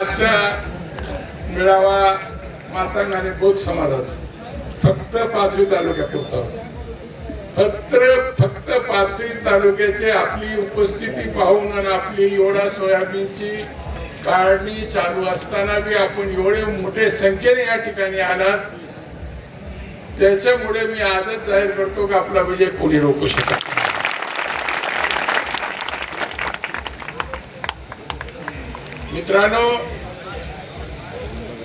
आजच्या मेळावा मातंग आणि बौद्ध समाजाचा. फक्त पाथरी तालुक्यापुरता होता. फक्त फक्त पाथरी तालुक्याचे आपली उपस्थिती पाहून आणि आपली एवढा सोयाबीनची काढणी चालू असताना बी आपण एवढे मोठे संख्येने या ठिकाणी आलात. त्याच्यामुळे मी आजच जाहीर करतो की आपला विजय कोणी रोखू शकत मित्रांनो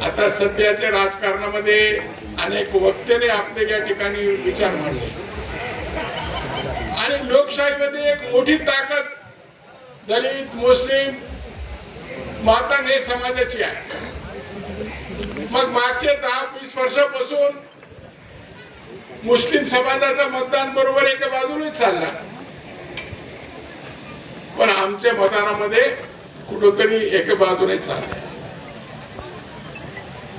आता सध्याच्या राजकारणामध्ये अनेक वक्त्याने आपले या ठिकाणी विचार मांडले. आणि लोकशाहीमध्ये एक मोठी ताकद दलित मुस्लिम मातंग हे समाजाची आहे. मग मागचे दहा वीस वर्षापासून मुस्लिम समाजाचा मतदान बरोबर एका बाजूनेच चालला. पण आमच्या मतदानामध्ये कुठंतरी एका बाजूने चालले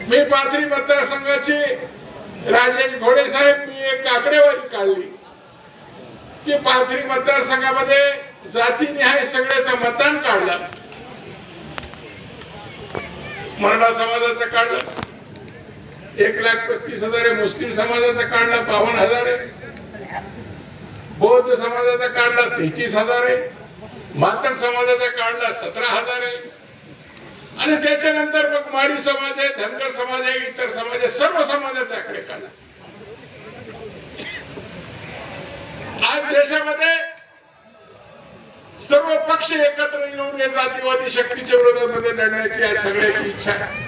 मी पाथरी मतदारसंघाची राजेश घोडे साहेब मी एक आकडेवारी काढली की पाथरी मतदारसंघामध्ये जातीनिहाय सगळ्याचं मतदान काढलं. मराठा समाजाचं काढलं. एक लाख पस्तीस हजार आहे मुस्लिम समाजाचा काढला बावन्न हजार. आहे बौद्ध समाजाचा काढला तेहतीस हजार. आहे मातक समाजाचा काढला सतरा हजार आहे. आणि त्याच्यानंतर मग माळी समाज आहे धनगर समाज आहे इतर समाज आहे सर्व समाजाचा आकडे काढला. आज देशामध्ये सर्व पक्ष एकत्र येऊन या जातीवादी शक्तीच्या विरोधामध्ये लढण्याची आज सगळ्याची इच्छा आहे.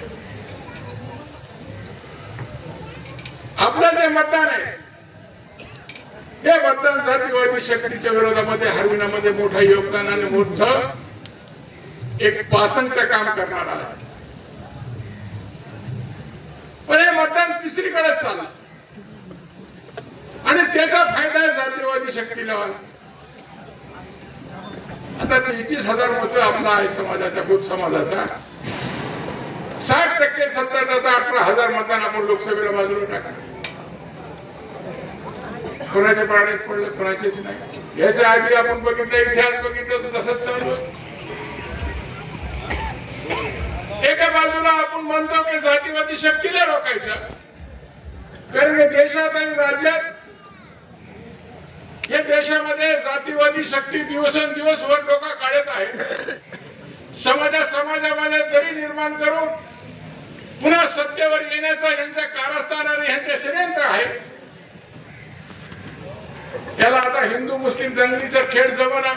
आपलं जे मतदान आहे हे मतदान जातीवादी शक्तीच्या विरोधामध्ये हरविण्यामध्ये मोठं योगदान आणि मोठ एक पासंगचं काम करणार आहे. पण हे मतदान तिसरीकडे चाललं. आणि त्याचा फायदा जातीवादी शक्तीला आता तेहतीस हजार मत आपला आहे समाजाचा खूप समाजाचा. साठ टक्के सत्तर टक्के अठरा हजार मतदान आपण लोकसभेला बाजूला टाका कोणाच्या प्राण्यात पडलं कोणाचेच नाही. याच्या आधी आपण बघितलं इतिहास बघितलं तर तसंच चालू. एका बाजूला आपण म्हणतो की जातीवादी शक्तीला रोखायचं. कारण देशात आणि राज्यात या देशामध्ये जातीवादी शक्ती दिवसेंदिवस वर डोका काढत आहे. समाजा समाजामध्ये दरी निर्माण करून पुन्हा सत्तेवर येण्याचा यांचा कारस्थान आणि यांचे षडयंत्र आहे. याला आता हिंदू मुस्लिम दंगलीचा खेळ जमाना.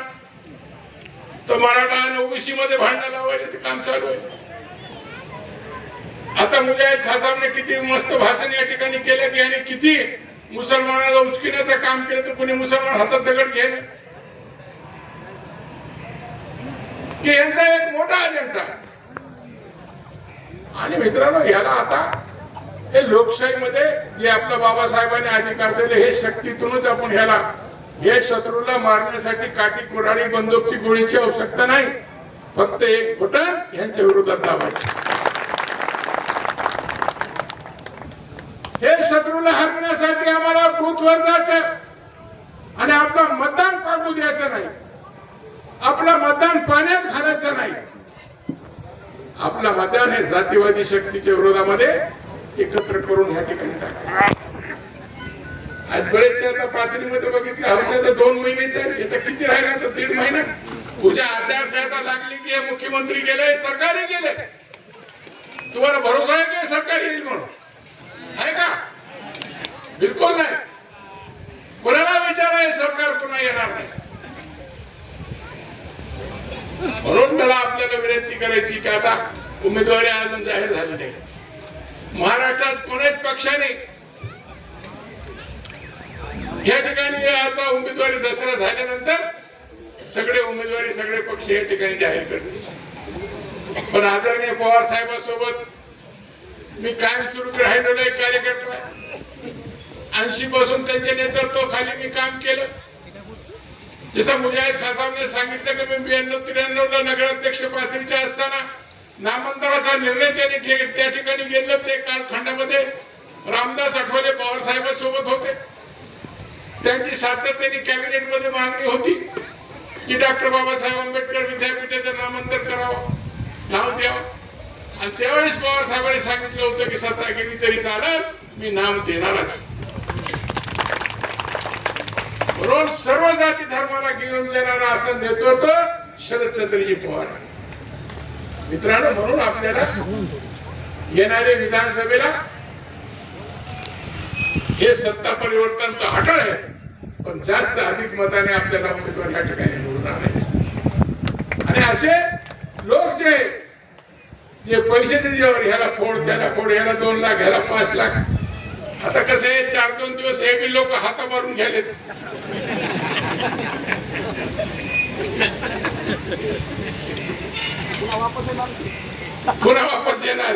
तो मराठा आणि ओबीसी मध्ये भांडणं लावायचं काम चालू आहे. आता मुजाहिद खासाबने किती मस्त भाषण या ठिकाणी केलं की आणि किती मुसलमानाला उचकिण्याचं काम केलं तर कुणी मुसलमान हातात दगड घेणं? की यांचा एक मोठा अजेंडा आणि मित्रांनो याला आता हे लोकशाहीमध्ये जे आपल्या बाबासाहेबांनी अधिकार दिले हे शक्तीतूनच आपण ह्याला हे शत्रूला मारण्यासाठी काठी कुराडी बंदूकची गोळीची आवश्यकता नाही. फक्त एक बटन यांच्या विरोधात दाबायचं. हे शत्रूला हरण्यासाठी आम्हाला बूथवर जायचं आणि आपलं मतदान पाठवू द्यायचं नाही. आपलं मतदान पाण्यात घालायचं नाही. आपलं मतदान हे जातीवादी शक्तीच्या विरोधामध्ये एकत्र करून ह्या ठिकाणी आज बरेचसे आता पातळीमध्ये बघितलं हौशाचं दोन महिन्याचं याचा किती राहिलं तर दीड महिना. तुझ्या आचारसंहिता लागली की मुख्यमंत्री गेले सरकारही गेले. तुम्हाला भरोसा आहे की सरकार येईल म्हणून? आहे का? बिलकुल नाही. कोणाला विचार आहे सरकार पुन्हा येणार नाही. म्हणून मला आपल्याला विनंती करायची की आता उमेदवारी अजून जाहीर झाली नाही. महाराष्ट्रात कोणत्याच पक्षाने या ठिकाणी आता उमेदवारी दसरा झाल्यानंतर सगळे उमेदवारी सगळे पक्ष या ठिकाणी जाहीर करतील. पण आदरणीय पवार साहेबांसोबत मी कायम सुरू राहिलेलो एक कार्यकर्ता. ऐंशी पासून त्यांच्या नेतृत्वाखाली मी काम केलं. जसं मुजाहिद खासामने सांगितलं की मी ब्याण्णव त्र्याण्णव ला नगराध्यक्ष पातळीच्या असताना नामांतराचा निर्णय त्यांनी त्या ठिकाणी घेतलं. ते कालखंडामध्ये रामदास आठवले पवारसाहेबांसोबत होते. त्यांची सातत्याने कॅबिनेटमध्ये मागणी होती की डॉक्टर बाबासाहेब आंबेडकर विद्यापीठाचं नामांतर करावं नाव द्यावं. आणि त्यावेळेस पवार साहेबांनी सांगितलं होतं की सत्ता गेली तरी चालत मी नाव देणारच. म्हणून सर्व जाती धर्माला घेऊन देणारा असं नेतृत्व शरदचंद्रजी पवार. मित्रांनो म्हणून आपल्याला येणारे विधानसभेला हे सत्ता परिवर्तन तर अटळ आहे. पण जास्त अधिक मताने आपल्याला उमेदवार या ठिकाणी निवडून आणायचे. आणि असे लोक जे जे पैशाचे जेव्हा ह्याला फोड त्याला फोड ह्याला दोन लाख ह्याला पाच लाख. आता कसं आहे चार दोन दिवस हे बी लोक हाता मारून घ्यालेत पुन्हा वापस येणार? पुन्हा वापस येणार.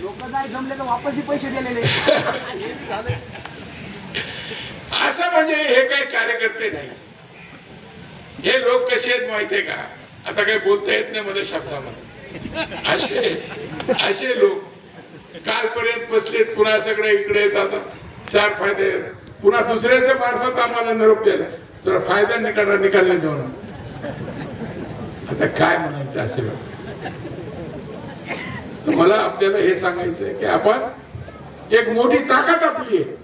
लोक नाही जमले तर वापस बी पैसे दिलेले. असं म्हणजे हे काही कार्यकर्ते नाही. हे लोक कसे आहेत माहितीये का? आता काही बोलता येत नाही मला शब्दामध्ये. असे असे लोक कालपर्यंत बसलेत पुन्हा सगळे इकडे येतात. चार फायदे. पुन्हा दुसऱ्याच्या मार्फत आम्हाला निरोप दिला तर फायदा निकाल निकालने देऊन आता काय म्हणायचं असे? लोक तर मला आपल्याला हे सांगायचं की आपण एक मोठी ताकद आपली आहे.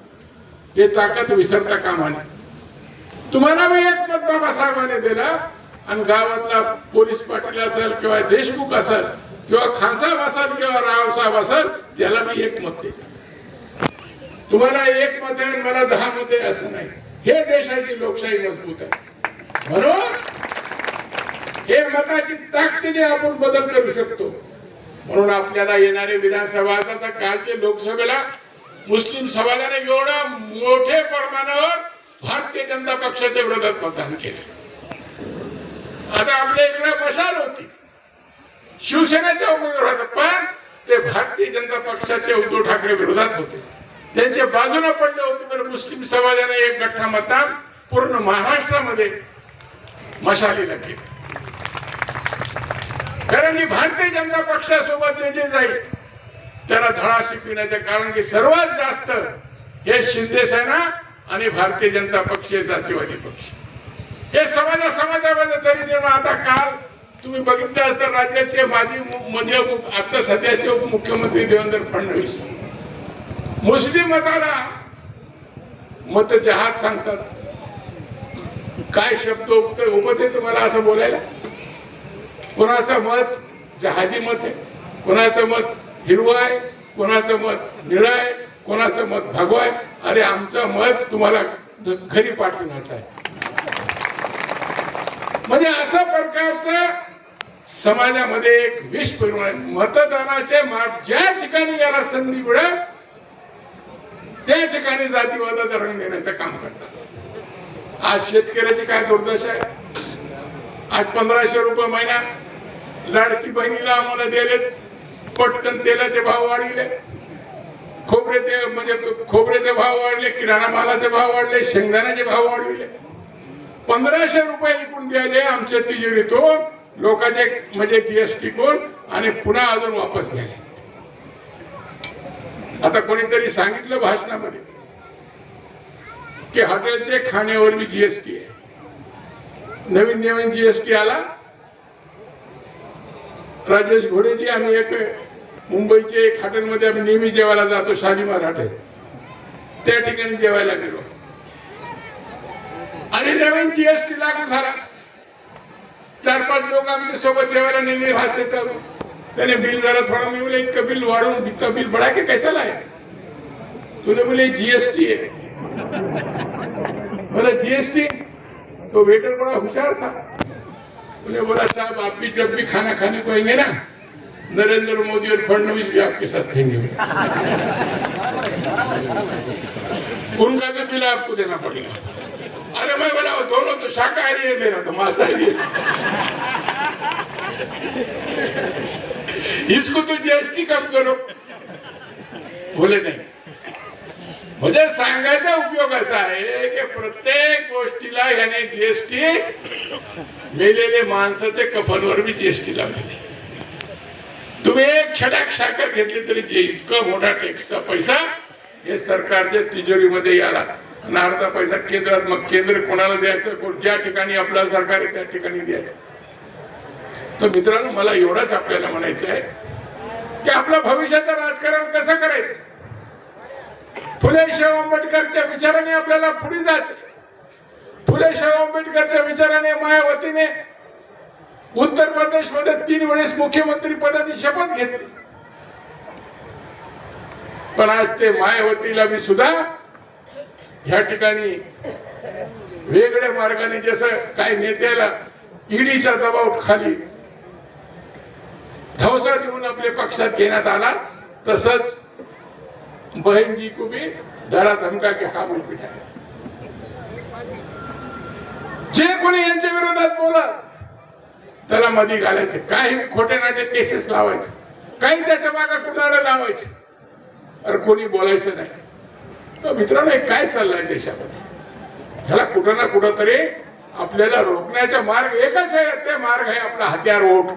हे ताकद विसरता कामा नये. तुम्हाला मी एक मत बाबासाहेबांनी दिला आणि गावातला पोलीस पाटील असेल किंवा देशमुख असेल किंवा खानसाहेब असेल किंवा रावसाहेब असेल त्याला मी एक मत दे तुम्हाला एक मत आहे मला दहा मत आहे असं नाही. हे देशाची लोकशाही मजबूत आहे. म्हणून हे मताची ताकदीने आपण बदल करू शकतो. म्हणून आपल्याला येणारे विधानसभा आता कालचे लोकसभेला मुस्लिम समाजाने एवढ्या मोठ्या प्रमाणावर भारतीय जनता पक्षाच्या विरोधात मतदान केलं. आता आपल्या इकडे मशाल होती. शिवसेनेचे उमेदवार होते पण ते भारतीय जनता पक्षाचे उद्धव ठाकरे विरोधात होते. त्यांच्या बाजूने पडले होते पण मुस्लिम समाजाने एक गठ्ठा मतदान पूर्ण महाराष्ट्रामध्ये मशालीला केलं. कारण की भारतीय जनता पक्षासोबत जे जे जाईल. त्याला धडा शिकविण्याचं कारण की सर्वात जास्त हे शिंदे सेना आणि भारतीय जनता पक्ष हे जातीवादी पक्ष. हे समाजा समाजामध्ये तरी निर्माण. आता काल तुम्ही बघितलं असतं राज्याचे माजी म्हणजे आता सध्याचे उपमुख्यमंत्री देवेंद्र फडणवीस. मुस्लिम मताला मत जहाज सांगतात. काय शब्द उपते उमत तुम्हाला असं बोलायला? कोणाचं मत जहाजी मत आहे? कोणाचं मत हिरवं आहे? कोणाचं मत निळं आहे? कोणाचं मत भागव आहे? अरे आमचं मत तुम्हाला घरी पाठवण्याचं आहे. म्हणजे अशा प्रकारचं समाजामध्ये एक विष परिमाण आहे. मतदानाचे मार्ग ज्या ठिकाणी याला संधी मिळेल त्या ठिकाणी जातीवादाचा रंग देण्याचं काम करतात. आज शेतकऱ्याची काय दुर्दशा आहे? आज पंधराशे रुपये महिना लाडकी बहिणीला आम्हाला दिले पटकन तेलाचे भाव वाढले. खोबरे ते म्हणजे खोबऱ्याचे भाव वाढले किराणा मालाचे भाव वाढले शेंगदाण्याचे भाव वाढविले पंधराशे रुपये विकून द्यायले आमच्या तिजोरीतून. लोकांचे म्हणजे जीएसटी कोण आणि पुन्हा अजून वापस गेले. आता कोणीतरी सांगितलं भाषणामध्ये की हॉटेलचे खाण्यावर बी जीएसटी आहे. नवीन नवीन जीएसटी आला. राजेश घोडेजी आम्ही एक मुंबईचे एक हॉटेलमध्ये आम्ही नेहमी जेवायला जातो शालिमार हॉटेल त्या ठिकाणी जेवायला गेलो. आणि नवीन जीएसटी लागू झाला. चार पाच लोक आमच्यासोबत जेवायला नेहमी राहायचे तर त्याने बिल जरा थोड़ा मी बोले इतकं बिल वाढवून इतकं बिल बडा के कशाला आहे? तुला बोले जीएसटी आहे. बोला जीएसटी तो वेटर बड़ा हुशार था. उन्हें बोला, साहब, आप भी जब भी खाना खाने को आएँगे ना, नरेंद्र मोदी और फडनवीस भी आपके साथ खाएँगे उनका भी बिल आपको देना पड़ेगा। अरे मैं बोला दोनों तो शाकाहारी है, मेरा तो मांसाहारी है। इसको तो जीएसटी कम करो। बोले, नाही म्हणजे सांगायचा उपयोग असा आहे की प्रत्येक गोष्टीला याने जीएसटी मेलेले माणसाचे कफनवर बी जीएसटी लावलेले तुम्ही एक छटाक साखर घेतली तरी जे इतकं मोठा टॅक्सचा पैसा हे सरकारच्या तिजोरीमध्ये याला. आणि अर्धा पैसा केंद्रात मग केंद्र कोणाला द्यायचं? कोण- ज्या ठिकाणी आपलं सरकार आहे त्या ठिकाणी द्यायचं. तर मित्रांनो मला एवढाच आपल्याला म्हणायचं आहे की आपलं भविष्याचं राजकारण कसं करायचं? फुलेशाह आंबेडकरच्या विचाराने आपल्याला पुढे जायचं फुलेशाह आंबेडकरच्या विचाराने मायावतीने उत्तर प्रदेशमध्ये तीन वेळेस मुख्यमंत्री पदाची शपथ घेतली. पण आज ते मायावतीला मी सुद्धा ह्या ठिकाणी वेगळ्या मार्गाने जसं काही नेत्याला ईडीचा दबाव खाली धवसा देऊन आपल्या पक्षात घेण्यात आला तसंच बहन जी को भी धरा धमका के काबूल पिठा जे कोणी यांच्या विरोधात बोला त्याला मध्ये घालायचे. काही खोटे नाटे केसेस लावायचे. काही त्याच्यामागे कुणाला लावायचे. अरे कोणी बोलायचं नाही. तर मित्रांनो हे काय चाललंय देशामध्ये? ह्याला कुठं ना कुठं तरी आपल्याला रोखण्याचा मार्ग एकच आहे. ते मार्ग आहे आपला हत्यार ओठ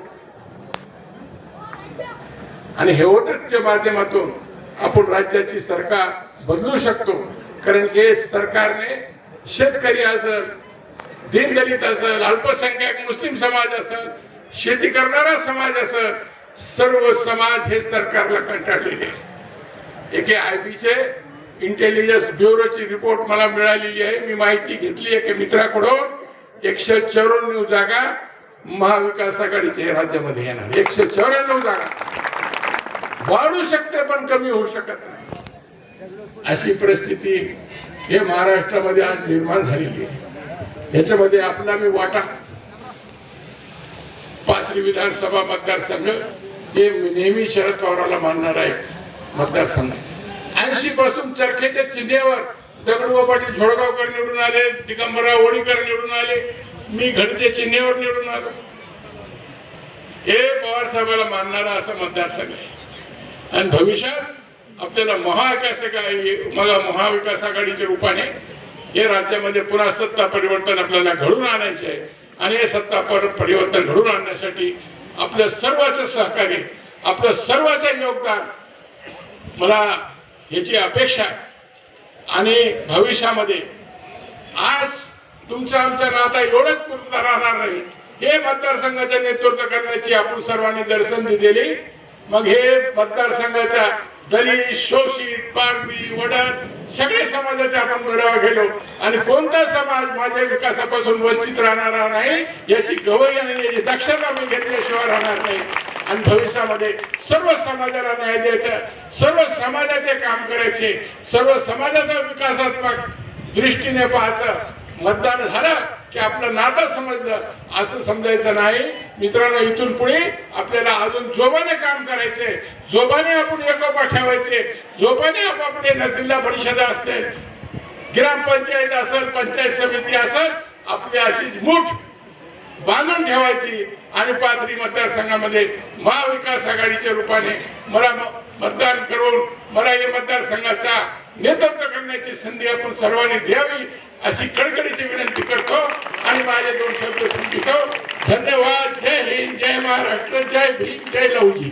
आणि हे ओटच्या माध्यमातून आपण राज्याची सरकार बदलू शकतो. कारण हे सरकारने शेतकरी असेल दीनदलित असेल अल्पसंख्याक मुस्लिम समाज असेल शेती करणारा समाज असेल सर्व समाज हे सरकारला कंटाळलेले आहे. एके आय पीचे इंटेलिजन्स ब्युरोची रिपोर्ट मला मिळालेली आहे. मी माहिती घेतली एके मित्राकडून. एकशे चौऱ्याण्णव जागा महाविकास आघाडीच्या राज्यामध्ये येणार. एकशे चौऱ्याण्णव जागा. वाढू शकते पण कमी होऊ शकत नाही. अशी परिस्थिती हे महाराष्ट्रामध्ये आज निर्माण झालेली आहे. याच्यामध्ये आपला मी वाटा. पाचवी विधानसभा मतदारसंघ हे नेहमी शरद पवाराला मानणार आहे मतदारसंघ ऐंशी पासून चरखेच्या चिन्ह्यावर दगडूबा पाटील झोडगावकर निवडून आले दिगंबरराव ओडीकर निवडून आले मी घडच्या चिन्ह्यावर निवडून आलो. हे पवार साहेबाला मानणारा असा मतदारसंघ आहे. आणि भविष्यात आपल्याला महाविकास मला महाविकास आघाडीच्या रूपाने हे राज्यामध्ये पुन्हा सत्ता परिवर्तन आपल्याला घडून आणायचे आहे. आणि हे सत्ता पर परिवर्तन घडून आणण्यासाठी आपल्या सर्वांचं सहकार्य आपलं सर्वांचं योगदान मला ह्याची अपेक्षा आणि भविष्यामध्ये आज तुमचा आमचा नाता एवढंच पूर्ण राहणार नाही. हे मतदारसंघाचं नेतृत्व करण्याची आपण सर्वांनी जर संधी दिली मग हे मतदारसंघाच्या दलित शोषित पारधी वडद सगळे समाजाच्या आपण लढावा गेलो आणि कोणता समाज माझ्या विकासापासून वंचित राहणारा नाही याची गवई आणि याची दक्षता मी घेतल्याशिवाय राहणार नाही. आणि भविष्यामध्ये सर्व समाजाला न्याय द्यायचा सर्व समाजाचे काम करायचे सर्व समाजाचा विकासात्मक दृष्टीने पाहायचं. मतदान झालं की आपलं नातं समजलं असं समजायचं नाही. मित्रांनो इथून पुढे आपल्याला अजून जोबाने काम करायचे जोबाने आपण एकोपा ठेवायचे. जोबाने आपापले जिल्हा परिषद असतील ग्रामपंचायत असेल पंचायत समिती असेल आपली अशी मूठ बांधून ठेवायची आणि पाथरी मतदारसंघामध्ये महाविकास आघाडीच्या रूपाने मला मतदान करून मला या मतदारसंघाचा नेतृत्व करण्याची संधी आपण सर्वांनी द्यावी अशी कडकडीची विनंती करतो आणि माझे दोन शब्द संपितो धन्यवाद. जय हिंद. जय महाराष्ट्र. जय भीम. जय लवजी